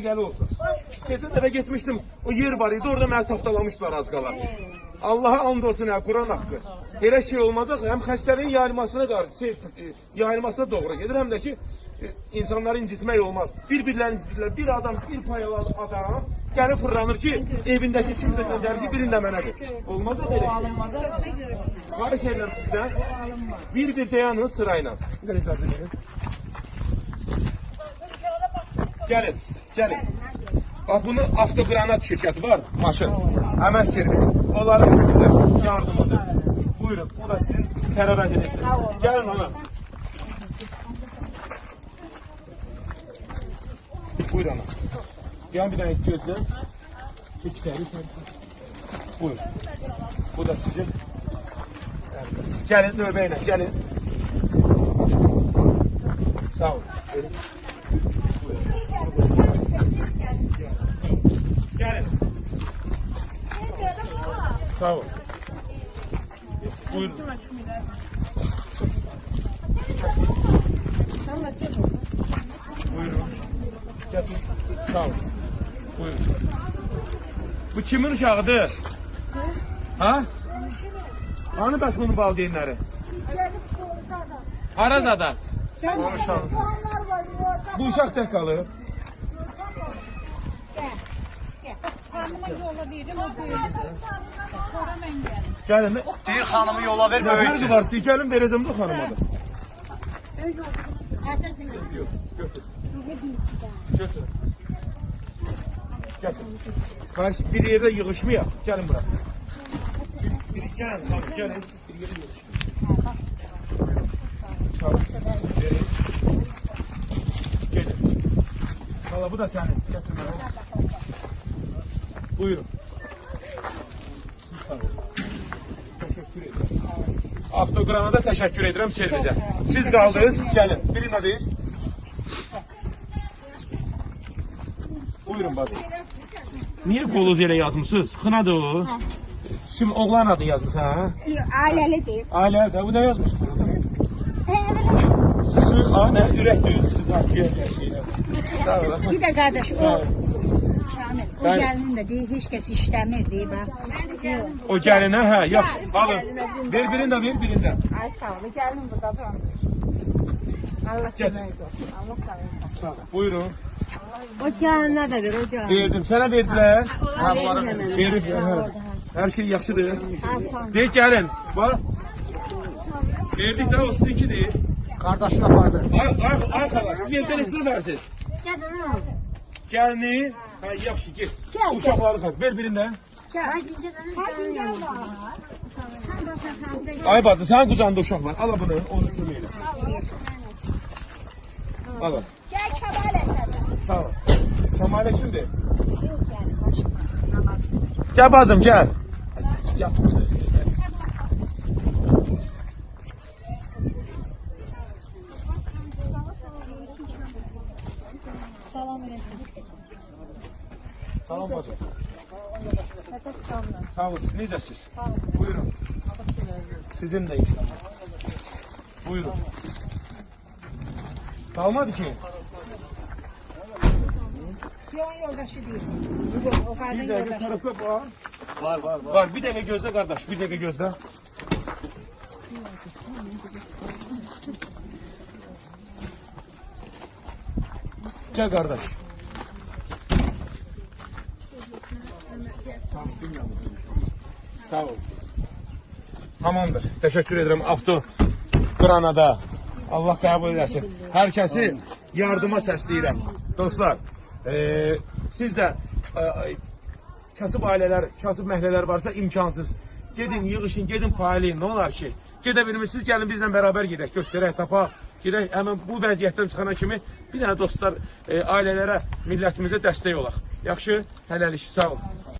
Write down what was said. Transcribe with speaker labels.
Speaker 1: səliqəli olsun. Keçən dəfə getmişdim, o yer var idi, orada məni az qala. Allah'a and olsun ya Kur'an hakkı. Elə şey olmaz axı, həm xəstəliyin yayılmasına qarşı, şey, yayılmasına doğru gedir, həm də ki e, insanları incitmək olmaz. Bir-birlərini incitirlər. Bir adam, bir payalı adam gəlib fırlanır ki, evindəki kimsə göndərir ki, birində mənədir. Olmaz o belə. Var şeylər sizdən. Bir-bir dayanın sırayla. Bir dənə icazə verin. Gəlin, gəlin. Bax bunu avtogranat şirkəti var, maşın. Həmən servis. Onların sizə yardımıdır. Buyurun, bu da sizin tərəvəziniz. Gəlin ona. Buyurun ana. Gel bir dənə gözlə. Keç səni. Buyurun. Bu da sizin. Gəlin növbə ilə, gəlin. Sağ olun. Verin. Gelin. Sağ ol. Buyurun. Buyurun. Sağ ol. Buyurun. Bu kimin uşağıdır? Ha? Hani bəs bunun valideynləri? Harazada.
Speaker 2: Konuşalım.
Speaker 1: Bu uşaq tək qalır.
Speaker 3: Hanıma yola verim, o böyüdür. Sonra mən gəlim.
Speaker 1: Gəlin.
Speaker 2: Deyir xanımı yola ver
Speaker 1: Ya
Speaker 2: böyükdür.
Speaker 1: fərqi var, siz gəlin verəcəm də xanıma da. Yok, götür. Götür. Götür. Bir yerde yığışmayaq. Gəlin bura. Bir, gəlin, tamam, gəlin. Bir yere yığışmayaq. Gelin. Valla bu da senin. Getir bana. Buyurun. Avtoqrama da təşəkkür edirəm servisə. Siz qaldınız, gəlin. Birinə deyir. Buyurun bacı. Niyə qoluz elə yazmısınız? Xınadır o. Şimdi oğlan adı yazmısan ha?
Speaker 4: Ailəlidir.
Speaker 1: Ailəli də. Bu nə yazmışsınız? Sı, a, nə? Ürək döyüntüsü zaten.
Speaker 4: Bir də qardaş, o o
Speaker 1: Ben-
Speaker 4: gəlinin də deyir, heç kəs işləmir deyir bax.
Speaker 1: O gəlinə, hə, yaxşı. Alın. Ver birini də, ver birini də.
Speaker 4: Ay sağ ol, gəlin burdadır. Allah kömək olsun. Allah sağ olsun.
Speaker 1: Sağ ol. Buyurun.
Speaker 4: O gəlinə də ver, o gəlin.
Speaker 1: Verdim. Sənə verdilər.
Speaker 4: Ha, bunları
Speaker 1: Verib, hə. Hər şey yaxşıdır.
Speaker 4: Ha, sağ ol.
Speaker 1: Deyir gəlin. Bax. Verdik də o sizinkidir.
Speaker 2: Kardeşini apardı.
Speaker 1: Ay, ay, arkadaş, siz evdə nesinə versiniz?
Speaker 4: Gəlin.
Speaker 1: Gəlini, Ver də.
Speaker 4: Gəl. Hər gün gəl var. Sən də sən
Speaker 1: Ay bacı, sənin qucağında uşaq var. Al bunu, onu elə. Al. al.
Speaker 4: Gəl kəmal əsən.
Speaker 1: Sağ ol. Samalə kimdir? Gəl bacım, gəl. Yat.
Speaker 4: Salam verəsən.
Speaker 1: Salam bacım.
Speaker 4: Sağ ol.
Speaker 1: Sağ ol, siz necəsiz? Buyurun. Sizin de inşallah. Buyurun. Kalmadı ki.
Speaker 4: Yon yoldaşı. O qadın
Speaker 1: Bir dakika
Speaker 4: yoldaşı.
Speaker 1: var.
Speaker 2: Var var var.
Speaker 1: Var bir dakika gözle kardeş. Bir dakika gözle. Gel kardeş. Sağ ol. Tamamdır. Teşekkür ederim. Avto Granada. Allah kabul eləsin. Hər kəsi yardıma səsləyirəm. Dostlar, e, siz də e, kasıb ailələr, kasıb məhəllələr varsa imkansız. Gedin, yığışın, gedin paylayın. Nə olar ki? Gedə bilmirsiniz, gəlin bizlə bərabər gedək, göstərək, tapaq. Gedək, həmin bu vəziyyətdən çıxana kimi bir dənə dostlar, e, ailələrə, millətimizə dəstək olaq. Yaxşı? Hələlik, sağ olun.